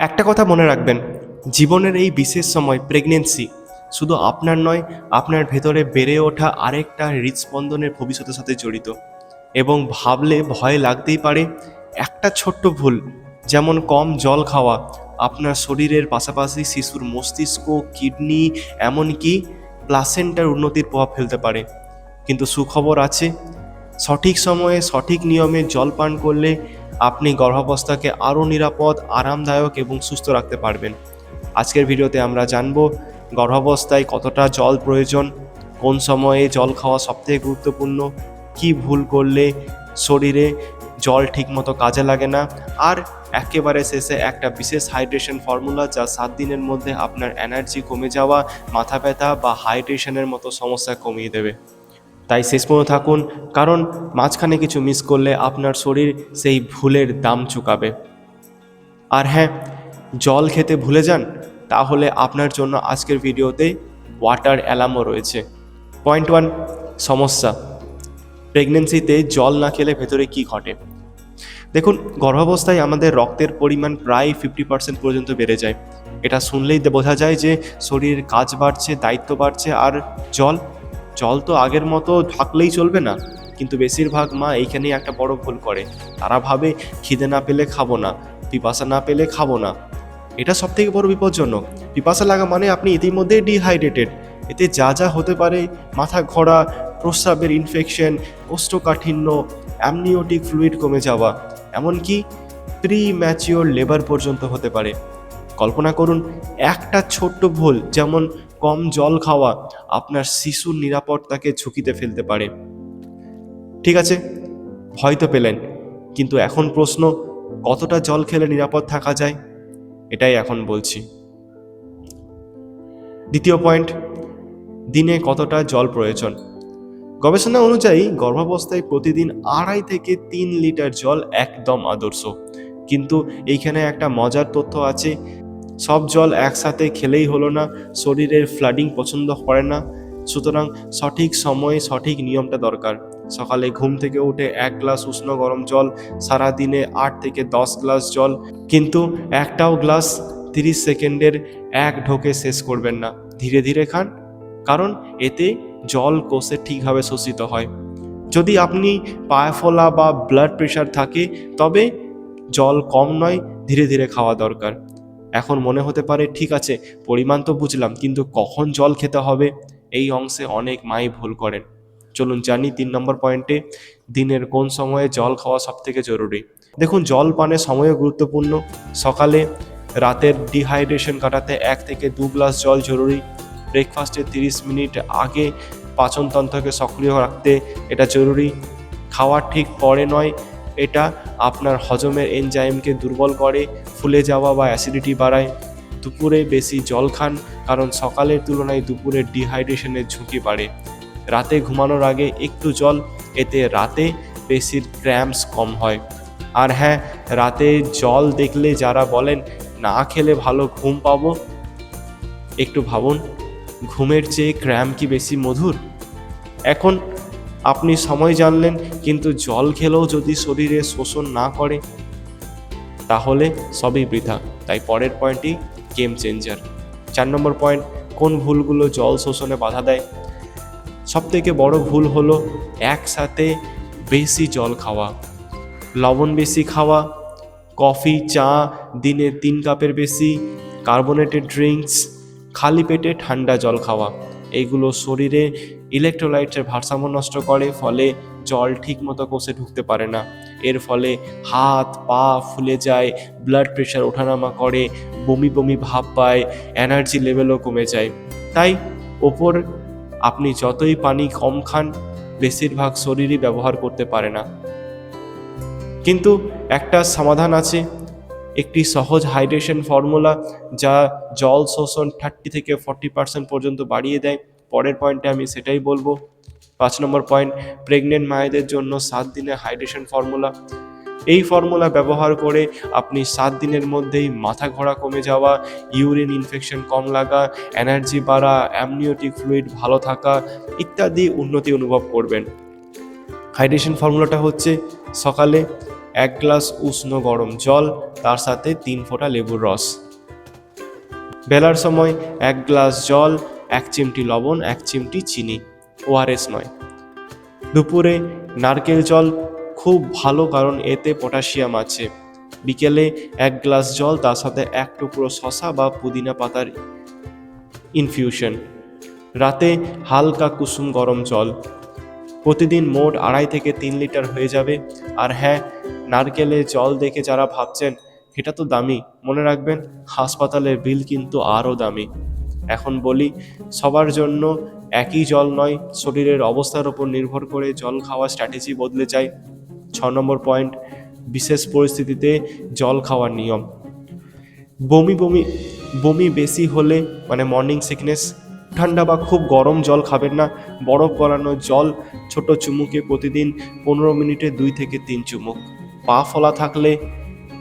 একটা কথা মনে রাখবেন, জীবনের এই বিশেষ সময় প্রেগনেন্সি শুধু আপনার নয়, আপনার ভেতরে বেড়ে ওঠা আরেকটা হৃদস্পন্দনের ভবিষ্যতের সাথে জড়িত। এবং ভাবলে ভয় লাগতেই পারে, একটা ছোট্ট ভুল, যেমন কম জল খাওয়া, আপনার শরীরের পাশাপাশি শিশুর মস্তিষ্ক কিডনি এমনকি প্লাসেন্টার উন্নতির প্রভাব ফেলতে পারে। কিন্তু সুখবর আছে, সঠিক সময়ে সঠিক নিয়মে জল পান করলে আপনি গর্ভাবস্থাকে আরও নিরাপদ, আরামদায়ক এবং সুস্থ রাখতে পারবেন। আজকের ভিডিওতে আমরা জানব গর্ভাবস্থায় কতটা জল প্রয়োজন, কোন সময়ে জল খাওয়া সবথেকে গুরুত্বপূর্ণ, কি ভুল করলে শরীরে জল ঠিকমতো কাজে লাগে না, আর একেবারে শেষে একটা বিশেষ হাইড্রেশন ফর্মুলা যা সাত দিনের মধ্যে আপনার এনার্জি কমে যাওয়া, মাথা ব্যথা বা হাইড্রেশনের মতো সমস্যা কমিয়ে দেবে। তাই শেষ পর্যন্ত থাকুন, কারণ মাঝখানে কিছু মিস করলে আপনার শরীর সেই ভুলের দাম চুকাবে। আর হ্যাঁ জল খেতে ভুলে যান, তাহলে আপনার জন্য আজকের ভিডিওতে ওয়াটার অ্যালার্মও রয়েছে। পয়েন্ট ওয়ান সমস্যা। প্রেগনেন্সিতে জল না খেলে ভেতরে কি ঘটে? দেখুন, গর্ভাবস্থায় আমাদের রক্তের পরিমাণ প্রায় ফিফটি পার্সেন্ট পর্যন্ত বেড়ে যায়। এটা শুনলেই বোঝা যায় যে শরীরের কাজ বাড়ছে, দায়িত্ব বাড়ছে, আর জল জল তো আগের মতো থাকলেই চলবে না, কিন্তু বেশিরভাগ মা এইখানেই একটা বড় ভুল করে। তারা ভাবে, খিদে না পেলে খাব না, পিপাসা না পেলে খাব না। এটা সব থেকে বড় বিপজ্জনক। পিপাসা লাগা মানে আপনি ইতিমধ্যেই ডিহাইড্রেটেড এতে যা যা হতে পারে, মাথা ঘোরা, প্রস্রাবের ইনফেকশন কোষ্ঠকাঠিন্য অ্যামনিওটিক ফ্লুইড কমে যাওয়া, এমনকি প্রি ম্যাচিওর লেবার পর্যন্ত হতে পারে। কল্পনা করুন, একটা ছোট্ট ভুল যেমন কম জল খাওয়া আপনার শিশুর নিরাপত্তাকে ঝুঁকিতে ফেলতে পারে। ঠিক আছে? ভয় তো পেলেন, কিন্তু এখন প্রশ্ন, কতটা জল খেলে নিরাপদ থাকা যায়? এটাই এখন বলছি। দ্বিতীয় পয়েন্ট, দিনে কতটা জল প্রয়োজন? গবেষণা অনুযায়ী গর্ভাবস্থায় প্রতিদিন আড়াই থেকে তিন লিটার জল একদম আদর্শ। কিন্তু এইখানে একটা মজার তথ্য আছে সব জল একসাথে খেলেই হলো না, শরীরের ফ্লাডিং পছন্দ করে না। সুতরাং সঠিক সময়ে সঠিক নিয়মটা দরকার। সকালে ঘুম থেকে উঠে এক গ্লাস উষ্ণ গরম জল সারা দিনে আট থেকে দশ গ্লাস জল, কিন্তু একটাও গ্লাস তিরিশ সেকেন্ডের এক ঢোকে শেষ করবেন না। ধীরে ধীরে খান, কারণ এতে জল কোষে ঠিকভাবে শোষিত হয়। যদি আপনি পায়ে ফোলা বা ব্লাড প্রেশার থাকে, তবে জল কম নয়, ধীরে ধীরে খাওয়া দরকার। এখন মনে হতে পারে, ঠিক আছে, পরিমাণ তো বুঝলাম, কিন্তু কখন জল খেতে হবে? এই অংশে অনেক মাই ভুল করেন। চলুন জানি তিন নম্বর পয়েন্টে দিনের কোন সময়ে জল খাওয়া সব থেকে জরুরি? দেখুন, জল পানের সময়ও গুরুত্বপূর্ণ। সকালে রাতের ডিহাইড্রেশন কাটাতে এক থেকে দু গ্লাস জল জরুরি। ব্রেকফাস্টের তিরিশ মিনিট আগে পাচনতন্ত্রকে সক্রিয় রাখতে এটা জরুরি। খাওয়ার ঠিক পরে নয়, এটা আপনার হজমের এনজাইমকে দুর্বল করে ফুলে যাওয়া বা অ্যাসিডিটি বাড়ায়, দুপুরে বেশি জল খান কারণ সকালের তুলনায় দুপুরে ডিহাইড্রেশনের ঝুঁকি বাড়ে। রাতে ঘুমানোর আগে একটু জল, এতে রাতে পেশির ক্র্যাম্পস কম হয়। আর হ্যাঁ রাতে জল দেখলে যারা বলেন, না খেলে ভালো ঘুম পাবো? একটু ভাবুন, ঘুমের চেয়ে ক্র্যাম্প কি বেশি মধুর? এখন আপনি সময় জানলেন, কিন্তু জল খেলেও যদি শরীরে শোষণ না করে তাহলে সবই বৃথা। তাই পরের পয়েন্টই গেম চেঞ্জার চার নম্বর পয়েন্ট কোন ভুলগুলো জল শোষণে বাধা দেয়? সব থেকে বড় ভুল হলো একসাথে বেশি জল খাওয়া। লবণ বেশি খাওয়া, কফি, চা, দিনে তিন কাপের বেশি কার্বোনেটেড ড্রিঙ্কস খালি পেটে ঠান্ডা জল খাওয়া। এইগুলো শরীরে ইলেকট্রোলাইটের ভারসাম্য নষ্ট করে, ফলে জল ঠিক মতো কোষে ঢুকতে পারে না। এর ফলে হাত, পা ফুলে যায় ব্লাড প্রেশার ওঠানামা করে, বমি বমি ভাব পায় এনার্জি লেভেলও কমে যায়। তাই ওপর আপনি যতই পানি কম খান, বেশিরভাগ শরীরই ব্যবহার করতে পারে না। কিন্তু একটা সমাধান আছে। একটি সহজ হাইড্রেশন ফর্মুলা যা জল শোষণ থার্টি থেকে ফর্টি পার্সেন্ট পর্যন্ত বাড়িয়ে দেয়। পরের পয়েন্টে আমি সেটাই বলব। পাঁচ নম্বর পয়েন্ট প্রেগনেন্ট মায়েদের জন্য সাত দিনের হাইড্রেশন ফর্মুলা এই ফর্মুলা ব্যবহার করে আপনি সাত দিনের মধ্যেই মাথা ঘোরা কমে যাওয়া ইউরিন ইনফেকশন কম লাগা এনার্জি বাড়া অ্যামনিওটিক ফ্লুইড ভালো থাকা ইত্যাদি উন্নতি অনুভব করবেন। হাইড্রেশন ফর্মুলাটা হচ্ছে সকালে এক গ্লাস উষ্ণ গরম জল, তার সাথে তিন ফোঁটা লেবুর রস। বেলার সময় এক গ্লাস জল, এক চিমটি লবণ, এক চিমটি চিনি। ওআরএস নয়। দুপুরে নারকেল জল খুব ভালো কারণ এতে পটাশিয়াম আছে। বিকেলে এক গ্লাস জল, তার সাথে এক টুকরো শশা বা পুদিনা পাতার ইনফিউশন রাতে হালকা কুসুম গরম জল। প্রতিদিন মোট আড়াই থেকে তিন লিটার হয়ে যাবে। আর হ্যাঁ নারকেলে জল দেখে যারা ভাবছেন, এটা তো দামি। মনে রাখবেন, হাসপাতালের বিল কিন্তু আরও দামি। এখন বলি, সবার জন্য একই জল নয়, শরীরের অবস্থার উপর নির্ভর করে জল খাওয়ার স্ট্র্যাটেজি বদলে যায়। ছ নম্বর পয়েন্ট বিশেষ পরিস্থিতিতে জল খাওয়ার নিয়ম। বমি বমি বমি বেশি হলে মানে মর্নিং সিকনেস ঠান্ডা বা খুব গরম জল খাবেন না। বরফ গলানো জল, ছোট চুমুকে প্রতিদিন পনেরো মিনিটে দুই থেকে তিন চুমুক। পা ফলা থাকলে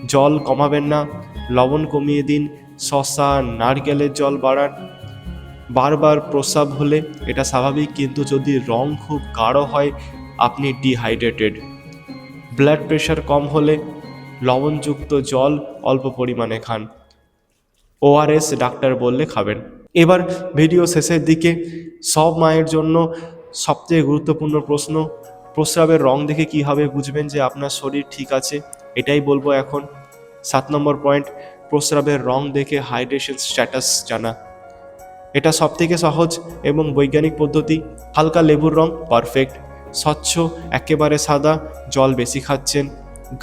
জল কমাবেন না। লবণ কমিয়ে দিন শশা নারকেলের জল বাড়ান। বারবার প্রস্রাব হলে এটা স্বাভাবিক, কিন্তু যদি রং খুব গাঢ় হয়, আপনি ডিহাইড্রেটেড ব্লাড প্রেশার কম হলে লবণযুক্ত জল অল্প পরিমাণে খান। ওআরএস ডাক্তার বললে খাবেন। এবার ভিডিও শেষের দিকে, সব মায়ের জন্য সবথেকে গুরুত্বপূর্ণ প্রশ্ন, প্রস্রাবের রং দেখে কীভাবে বুঝবেন যে আপনার শরীর ঠিক আছে? এটাই বলব এখন। সাত নম্বর পয়েন্ট প্রস্রাবের রং দেখে হাইড্রেশন স্ট্যাটাস জানা। এটা সব থেকে সহজ এবং বৈজ্ঞানিক পদ্ধতি। হালকা লেবুর রং পারফেক্ট স্বচ্ছ, একেবারে সাদা, জল বেশি খাচ্ছেন।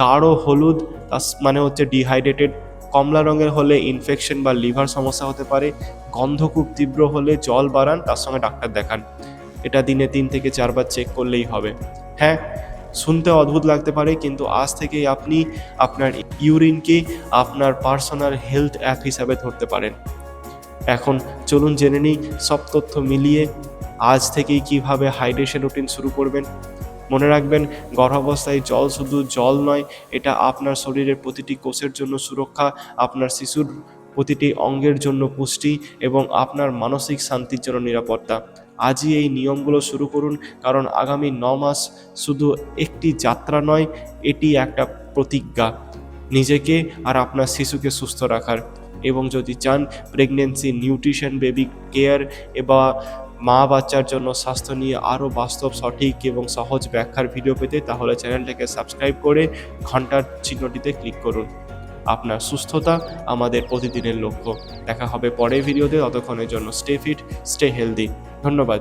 গাঢ়, হলুদ মানে হচ্ছে ডিহাইড্রেটেড কমলা রঙের হলে ইনফেকশন বা লিভার সমস্যা হতে পারে। গন্ধ খুব তীব্র হলে জল বাড়ান, তার সঙ্গে ডাক্তার দেখান। এটা দিনে তিন থেকে চারবার চেক করলেই হবে। হ্যাঁ শুনতে অদ্ভুত লাগতে পারে, কিন্তু আজ থেকেই আপনি আপনার ইউরিনকে আপনার পার্সোনাল হেলথ অ্যাপ হিসাবে ধরতে পারেন। এখন চলুন জেনে নিই সব তথ্য মিলিয়ে আজ থেকেই কীভাবে হাইড্রেশন রুটিন শুরু করবেন। মনে রাখবেন, গর্ভাবস্থায় জল শুধু জল নয়, এটা আপনার শরীরের প্রতিটি কোষের জন্য সুরক্ষা, আপনার শিশুর প্রতিটি অঙ্গের জন্য পুষ্টি এবং আপনার মানসিক শান্তির জন্য নিরাপত্তা। আজই এই নিয়মগুলো শুরু করুন, কারণ আগামী ন মাস শুধু একটি যাত্রা নয়, এটি একটা প্রতিজ্ঞা। নিজেকে আর আপনার শিশুকে সুস্থ রাখার। এবং যদি চান প্রেগনেন্সি নিউট্রিশন বেবি কেয়ার বা মা বাচ্চার জন্য স্বাস্থ্য নিয়ে আরও বাস্তব, সঠিক এবং সহজ ব্যাখ্যার ভিডিও পেতে তাহলে চ্যানেলটাকে সাবস্ক্রাইব করে ঘণ্টার চিহ্নটিতে ক্লিক করুন। আপনার সুস্থতা আমাদের প্রতিদিনের লক্ষ্য। দেখা হবে পরের ভিডিওতে ততক্ষণের জন্য স্টে ফিট স্টে হেলদি ধন্যবাদ।